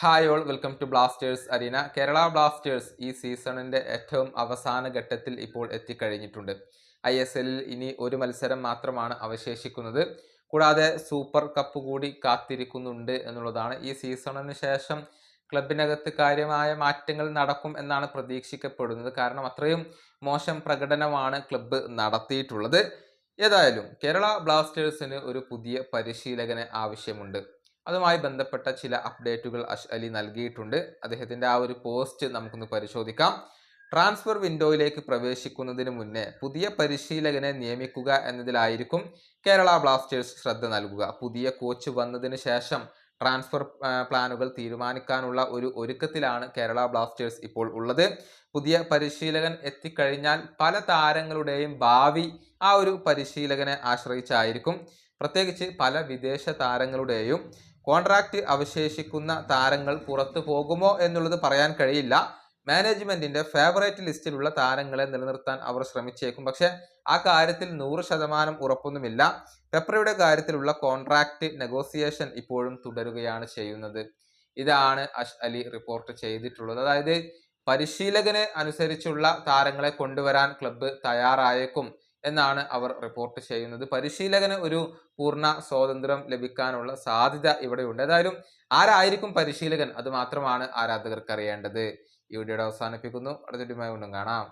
Hi all welcome to Blasters arena Kerala Blasters ഈ സീസണിന്റെ ഏറ്റവും അവസാന ഘട്ടത്തിൽ ഇപ്പോൾ എത്തിക്കഴിഞ്ഞിട്ടുണ്ട്. ഐ എസ് എല്ലിൽ ഇനി ഒരു മത്സരം മാത്രമാണ് അവശേഷിക്കുന്നത്. കൂടാതെ സൂപ്പർ കപ്പ് കൂടി കാത്തിരിക്കുന്നുണ്ട് എന്നുള്ളതാണ്. ഈ സീസണിന് ശേഷം ക്ലബിനകത്ത് കാര്യമായ മാറ്റങ്ങൾ നടക്കും എന്നാണ് പ്രതീക്ഷിക്കപ്പെടുന്നത്. കാരണം അത്രയും മോശം പ്രകടനമാണ് ക്ലബ്ബ് നടത്തിയിട്ടുള്ളത്. ഏതായാലും കേരള ബ്ലാസ്റ്റേഴ്സിന് ഒരു പുതിയ പരിശീലകന് ആവശ്യമുണ്ട്. അതുമായി ബന്ധപ്പെട്ട ചില അപ്ഡേറ്റുകൾ അഷ് അലി നൽകിയിട്ടുണ്ട്. അദ്ദേഹത്തിന്റെ ആ ഒരു പോസ്റ്റ് നമുക്കൊന്ന് പരിശോധിക്കാം. ട്രാൻസ്ഫർ വിൻഡോയിലേക്ക് പ്രവേശിക്കുന്നതിന് മുന്നേ പുതിയ പരിശീലകനെ നിയമിക്കുക എന്നതിലായിരിക്കും കേരള ബ്ലാസ്റ്റേഴ്സ് ശ്രദ്ധ നൽകുക. പുതിയ കോച്ച് വന്നതിന് ശേഷം ട്രാൻസ്ഫർ പ്ലാനുകൾ തീരുമാനിക്കാനുള്ള ഒരു ഒരുക്കത്തിലാണ് കേരള ബ്ലാസ്റ്റേഴ്സ് ഇപ്പോൾ ഉള്ളത്. പുതിയ പരിശീലകൻ എത്തിക്കഴിഞ്ഞാൽ പല താരങ്ങളുടെയും ഭാവി ആ ഒരു പരിശീലകനെ ആശ്രയിച്ചായിരിക്കും. പ്രത്യേകിച്ച് പല വിദേശ താരങ്ങളുടെയും കോൺട്രാക്റ്റ് അവശേഷിക്കുന്ന താരങ്ങൾ പുറത്തു പോകുമോ എന്നുള്ളത് പറയാൻ കഴിയില്ല. മാനേജ്മെന്റിന്റെ ഫേവറേറ്റ് ലിസ്റ്റിലുള്ള താരങ്ങളെ നിലനിർത്താൻ അവർ ശ്രമിച്ചേക്കും. പക്ഷെ ആ കാര്യത്തിൽ നൂറ് ശതമാനം ഉറപ്പൊന്നുമില്ല. പെപ്രയുടെ കാര്യത്തിലുള്ള കോൺട്രാക്റ്റ് നെഗോസിയേഷൻ ഇപ്പോഴും തുടരുകയാണ് ചെയ്യുന്നത്. ഇതാണ് അഷ് അലി റിപ്പോർട്ട് ചെയ്തിട്ടുള്ളത്. അതായത് പരിശീലകന് അനുസരിച്ചുള്ള താരങ്ങളെ കൊണ്ടുവരാൻ ക്ലബ്ബ് തയ്യാറായേക്കും. എന്നാണ് അവർ റിപ്പോർട്ട് ചെയ്യുന്നത്. പരിശീലകന് ഒരു പൂർണ സ്വാതന്ത്ര്യം ലഭിക്കാനുള്ള സാധ്യത ഇവിടെയുണ്ട്. ഏതായാലും ആരായിരിക്കും പരിശീലകൻ? അത് മാത്രമാണ് ആരാധകർക്ക് അറിയേണ്ടത് ഈ വീഡിയോയുടെ അവസാനിപ്പിക്കുന്നു. അടുത്ത വീണ്ടും കാണാം.